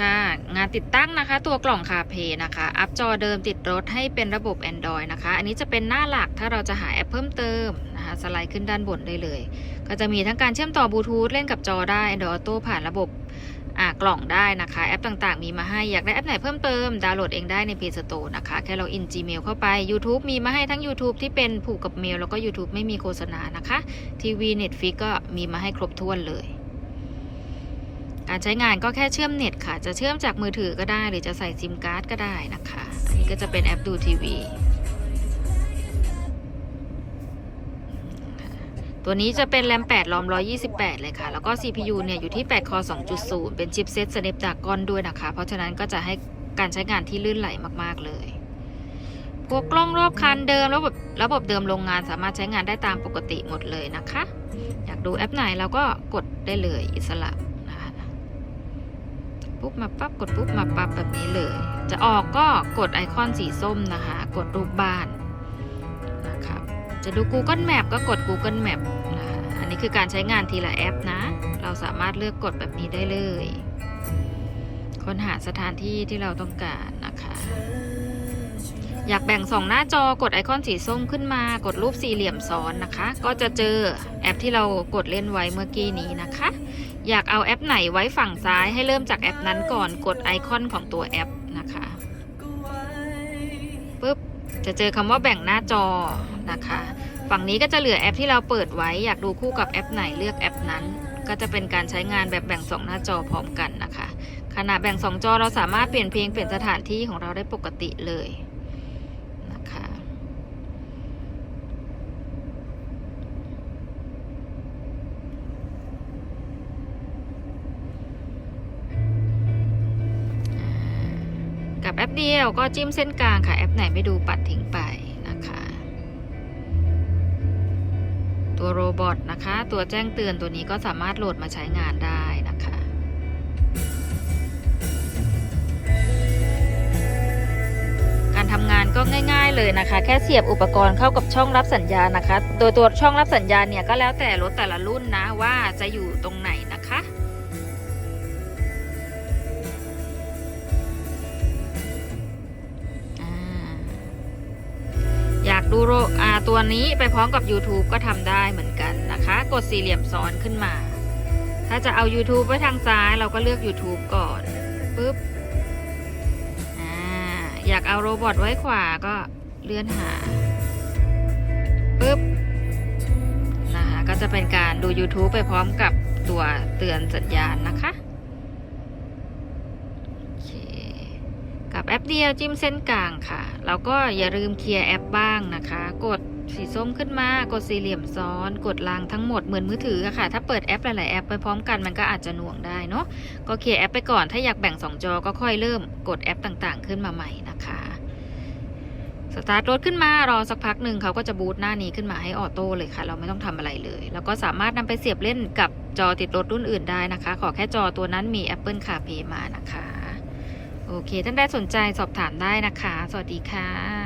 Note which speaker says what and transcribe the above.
Speaker 1: ค่ะ งานติดตั้งนะคะ ตัวกล่องคาเพนะคะ อัพจอเดิมติดรถให้เป็นระบบ Android นะคะ อันนี้จะเป็นหน้าหลักถ้าเราจะหาแอปเพิ่มเติมนะคะ สไลด์ขึ้นด้านบนได้เลย ก็จะมีทั้งการเชื่อมต่อบลูทูธเล่นกับจอได้ Android Auto ผ่านระบบกล่องได้นะคะ แอปต่างๆ มีมาให้อยากได้แอปไหนเพิ่มเติมดาวน์โหลดเองได้ใน Play Store นะคะ แค่เราอิน Gmail เข้าไป YouTube มีมาให้ทั้ง YouTube ที่เป็นผูกกับเมล แล้วก็ YouTube ไม่มีโฆษณานะคะทีวี Netflix ก็มีมาให้ครบถ้วนเลย การใช้งานก็แค่เชื่อมเน็ตค่ะ จะเชื่อมจากมือถือก็ได้ หรือจะใส่ซิมการ์ดก็ได้นะคะ อันนี้ก็จะเป็นแอปดูทีวี ตัวนี้จะเป็นแรม8รอม 128 เลยค่ะ แล้วก็ CPU เนี่ยอยู่ที่ 8 คอ 2.0 เป็นชิปเซ็ต Snapdragon ด้วยนะคะ เพราะฉะนั้นก็จะให้การใช้งานที่ลื่นไหลมากๆเลยพวกกล้องรอบคันเดิมระบบระบบเดิมโรงงานสามารถใช้งานได้ตามปกติหมดเลยนะคะ อยากดูแอปไหนเราก็กดได้เลยอิสระ ปุ๊บมาปั๊บกดปุ๊บมาปั๊บแบบนี้เลย จะออกก็กดไอคอนสีส้มนะคะ กดรูปบ้านนะครับจะดู Google Map ก็กด Google Map นะคะอันนี้คือการใช้งานทีละแอปนะ เราสามารถเลือกกดแบบนี้ได้เลย ค้นหาสถานที่ที่เราต้องการ อยากแบ่งสองหน้าจอกดไอคอนสีส้มขึ้นมากดรูปสี่เหลี่ยมซ้อนนะคะ ก็จะเจอแอปที่เรากดเล่นไว้เมื่อกี้นี้นะคะ อยากเอาแอปไหนไว้ฝั่งซ้ายให้เริ่มจากแอปนั้นก่อนกดไอคอนของตัวแอปนะคะปุ๊บจะเจอคำว่าแบ่งหน้าจอนะคะ ฝั่งนี้ก็จะเหลือแอปที่เราเปิดไว้ อยากดูคู่กับแอปไหนเลือกแอปนั้น ก็จะเป็นการใช้งานแบบแบ่งสองหน้าจอพร้อมกันนะคะขณะแบ่งสองจอเราสามารถเปลี่ยนเพลงเปลี่ยนสถานที่ของเราได้ปกติเลยับแอปเดียวก็จิ้มเส้นกลางค่ะแอปไหนไม่ดูปัดทิ้งไปนะคะ ตัวโรบอทนะคะ ตัวแจ้งเตือนตัวนี้ก็สามารถโหลดมาใช้งานได้นะคะการทำงานก็ง่าย ๆเลยนะคะ แค่เสียบอุปกรณ์เข้ากับช่องรับสัญญาณนะคะ โดยตัวช่องรับสัญญาณเนี่ยก็แล้วแต่รถแต่ละรุ่นนะว่าจะอยู่ตรงไหนนะคะ ดูโรตัวนี้ไปพร้อมกับ YouTube ก็ทำได้เหมือนกันนะคะ กดสี่เหลี่ยมซ้อนขึ้นมา ถ้าจะเอา YouTube ไว้ทางซ้ายเราก็เลือก YouTube ก่อนปุ๊บอ่าอยากเอาโรบอทไว้ขวาก็เลื่อนหาปุ๊บนะคะก็จะเป็นการดู YouTube ไปพร้อมกับตัวเตือนสัญญาณนะคะ โอเค กับ แอปเดียวจิ้มเส้นกลางค่ะ แล้วก็อย่าลืมเคลียร์แอปบ้างนะคะ กดสีส้มขึ้นมากดสี่เหลี่ยมซ้อน กดลางทั้งหมดเหมือนมือถือะค่ะ ถ้าเปิดแอปหลาย ๆ แอปไปพร้อมกันมันก็อาจจะหน่วงได้เนาะก็เคลียร์แอปไปก่อนถ้าอยากแบ่ง 2 จอก็ค่อยเริ่มกดแอปต่างๆ ขึ้นมาใหม่นะคะสตาร์ทรถขึ้นมารอสักพักหนึ่งเขาก็จะบูตหน้านี้ขึ้นมาให้ออโต้เลยค่ะ เราไม่ต้องทำอะไรเลย แล้วก็สามารถนำไปเสียบเล่นกับจอติดรถรุ่นอื่นได้นะคะ ขอแค่จอตัวนั้นมี Apple CarPlay มานะคะ โอเค ท่านใดสนใจสอบถามได้นะคะ สวัสดีค่ะ